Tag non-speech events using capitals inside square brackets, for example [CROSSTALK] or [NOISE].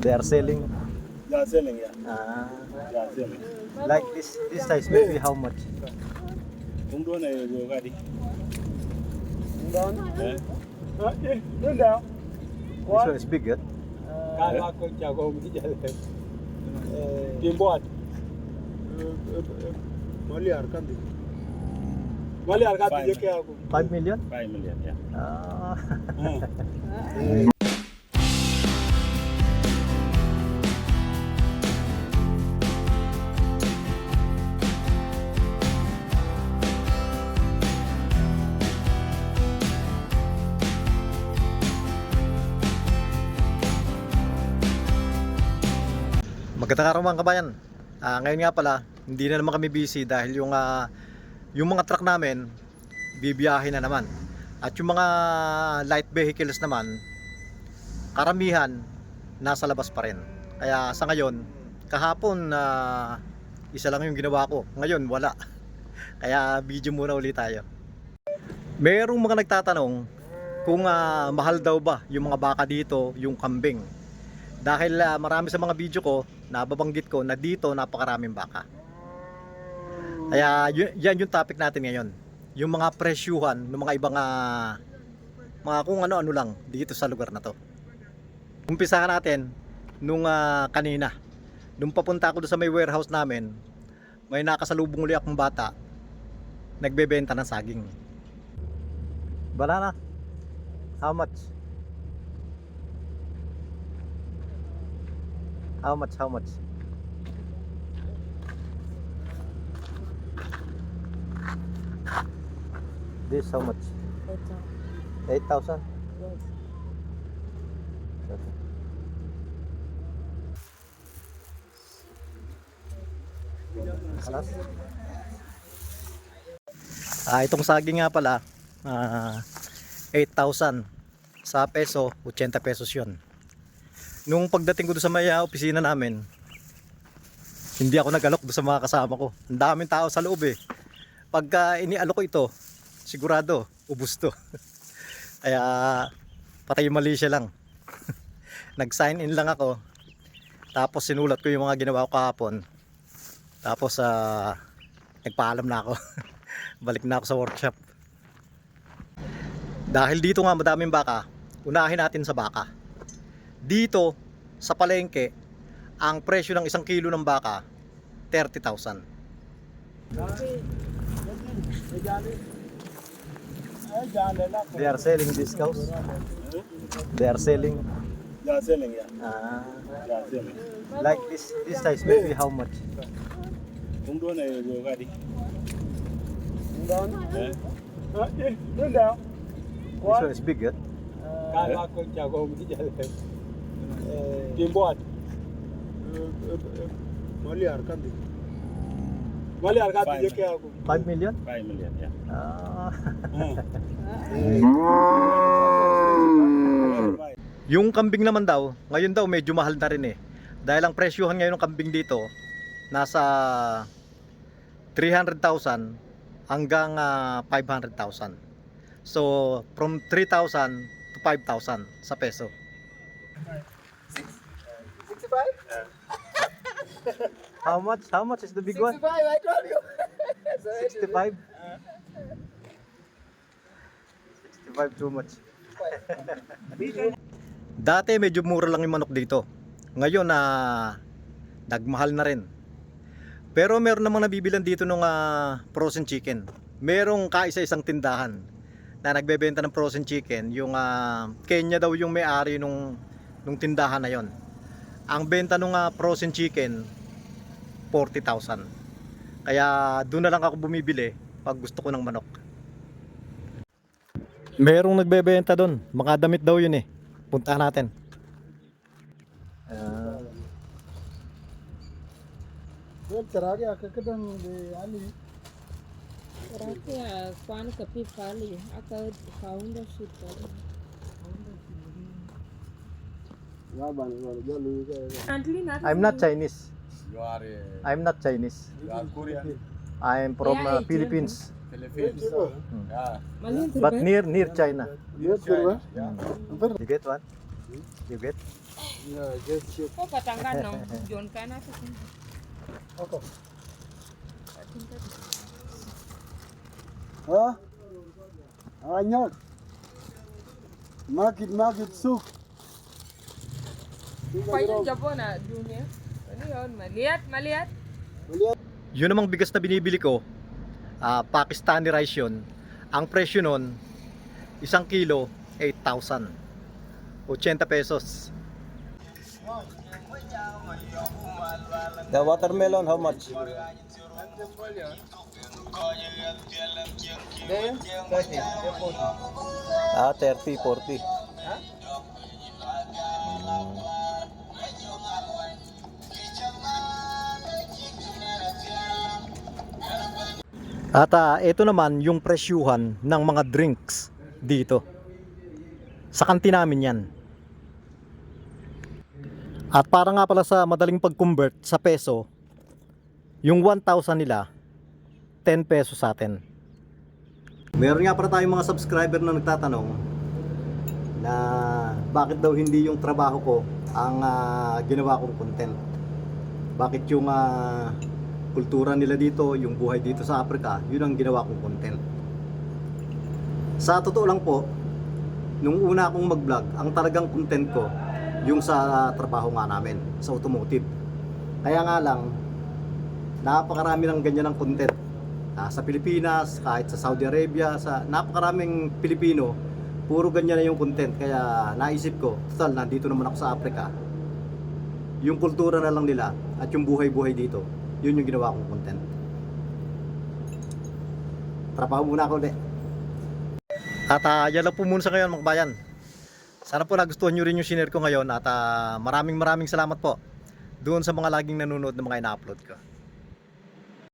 They are selling. They are selling, yeah. Ah, They are selling. like this this size maybe how much? Kung doon ay yung gadi. Doon. Eh? Ah, eh, doon daw. This one is big, eh? Kala ko siya kung hindi dyan. Timbuan. Mali arkan di. Mali arkat Fine. dia kaya ako. 5 million? 5 million, yeah. Ah, [LAUGHS] [LAUGHS] Magandang araw mga kabayan. Ah, ngayon nga pala, hindi na naman kami busy dahil yung ah, yung mga truck namin bibiyahe na naman. At yung mga light vehicles naman, karamihan nasa labas pa rin. Kaya sa ngayon, kahapon na isa lang yung ginawa ko. Ngayon wala. [LAUGHS] Kaya video muna ulit tayo. Merong mga nagtatanong kung ah, mahal daw ba yung mga baka dito, yung kambing. Dahil ah, marami sa mga video ko, nababanggit ko na dito napakaraming baka. Kaya yan yung topic natin ngayon. Yung mga presyuhan ng mga ibang ah, mga kung ano-ano lang dito sa lugar na to. Umpisahan natin nung ah, kanina. Nung papunta ako doon sa may warehouse namin, may nakasalubong uli akong bata nagbebenta ng saging. Banana. How much? How much? How much? This how much? 8,000? Okay. Alas? Ah, itong saging nga pala, ah, 8,000 sa peso, 80 pesos yun. Nung pagdating ko doon sa may ah, opisina namin, hindi ako nag-alok doon sa mga kasama ko. Ang daming tao sa loob eh. Pagka inialok ko ito, sigurado, ubus to. [LAUGHS] Kaya, patay mali siya lang. [LAUGHS] Nag-sign in lang ako. Tapos sinulat ko yung mga ginawa ko kahapon. Tapos, ah, nagpaalam na ako. [LAUGHS] Balik na ako sa workshop. Dahil dito nga madaming baka, unahin natin sa baka. Dito, sa palengke, ang presyo ng isang kilo ng baka, 30,000. Eh, jalan lang. They are selling this cows. They are selling. They are selling, yeah. ah, They are selling. like this this size maybe how much? Kung doon ay yung gadi. Doon. Eh? Ah, eh, doon. This one is big, eh? Kala ko siya kung hindi Timbuan. Mali arkan di. Mali Fine. dia kaya ako. 5 million? 5 million, yeah. Ah, Right. [LAUGHS] yung kambing naman daw, ngayon daw medyo mahal na rin eh. Dahil ang presyuhan ngayon ng kambing dito, nasa 300,000 hanggang ah, 500,000. So, from 3,000 to 5,000 sa peso. 65? [LAUGHS] How much? How much is the big one? 65, I told you. [LAUGHS] 65? 65 too much. [LAUGHS] Dati medyo mura lang yung manok dito. Ngayon na nagmahal na rin. Pero meron namang nabibilan dito ng ah, frozen chicken. Merong kaisa-isang tindahan na nagbebenta ng frozen chicken. Yung ah, Kenya daw yung may-ari nung, nung tindahan na yon. Ang benta ng frozen chicken 40,000. Kaya doon na lang ako bumibili pag gusto ko ng manok. Merong nagbebenta doon. Mga damit daw yun eh. Puntahan natin. Ah, Well, tarage akakadang ali. Rakia kwan kapi pali aka kaunda I'm not Chinese. You are. A, I'm not Chinese. You are Korean. I am from yeah, uh, Philippines. Philippines. Mm. Yeah. yeah. But near near China. Near China. Yeah. Hmm. You get one? You get? Yeah, I get you. Oh, katangkan no? John kana sa kung. Ako. Ha? Anyot. Market market souk. Pa yun Japon na dunia. Ano yun? Maliat, maliat. Yun namang bigas na binibili ko, ah, Pakistani rice yun. Ang presyo nun, isang kilo, 8,000. 80 pesos. The watermelon, how much? Ah, 30, 40. At ah, ito naman yung presyuhan ng mga drinks dito. Sa kantin namin yan. At para nga pala sa madaling pag-convert sa peso, yung 1,000 nila, 10 pesos sa atin. Meron nga pala tayong mga subscriber na nagtatanong na bakit daw hindi yung trabaho ko ang ah, ginawa kong content. Bakit yung ah, kultura nila dito, yung buhay dito sa Africa, yun ang ginawa kong content. Sa totoo lang po, nung una akong mag-vlog, ang talagang content ko, yung sa trabaho nga namin, sa automotive. Kaya nga lang, napakarami ng ganyan ng content. Ah, sa Pilipinas, kahit sa Saudi Arabia, sa napakaraming Pilipino, puro ganyan na yung content. Kaya naisip ko, total, nandito naman ako sa Africa. Yung kultura na lang nila at yung buhay-buhay dito, yun yung ginawa kong content. Trabaho muna ako ulit. At uh, yan lang po muna sa ngayon mga kabayan. Sana po nagustuhan nyo rin yung sinare ko ngayon at ah, maraming maraming salamat po doon sa mga laging nanonood ng mga ina-upload ko.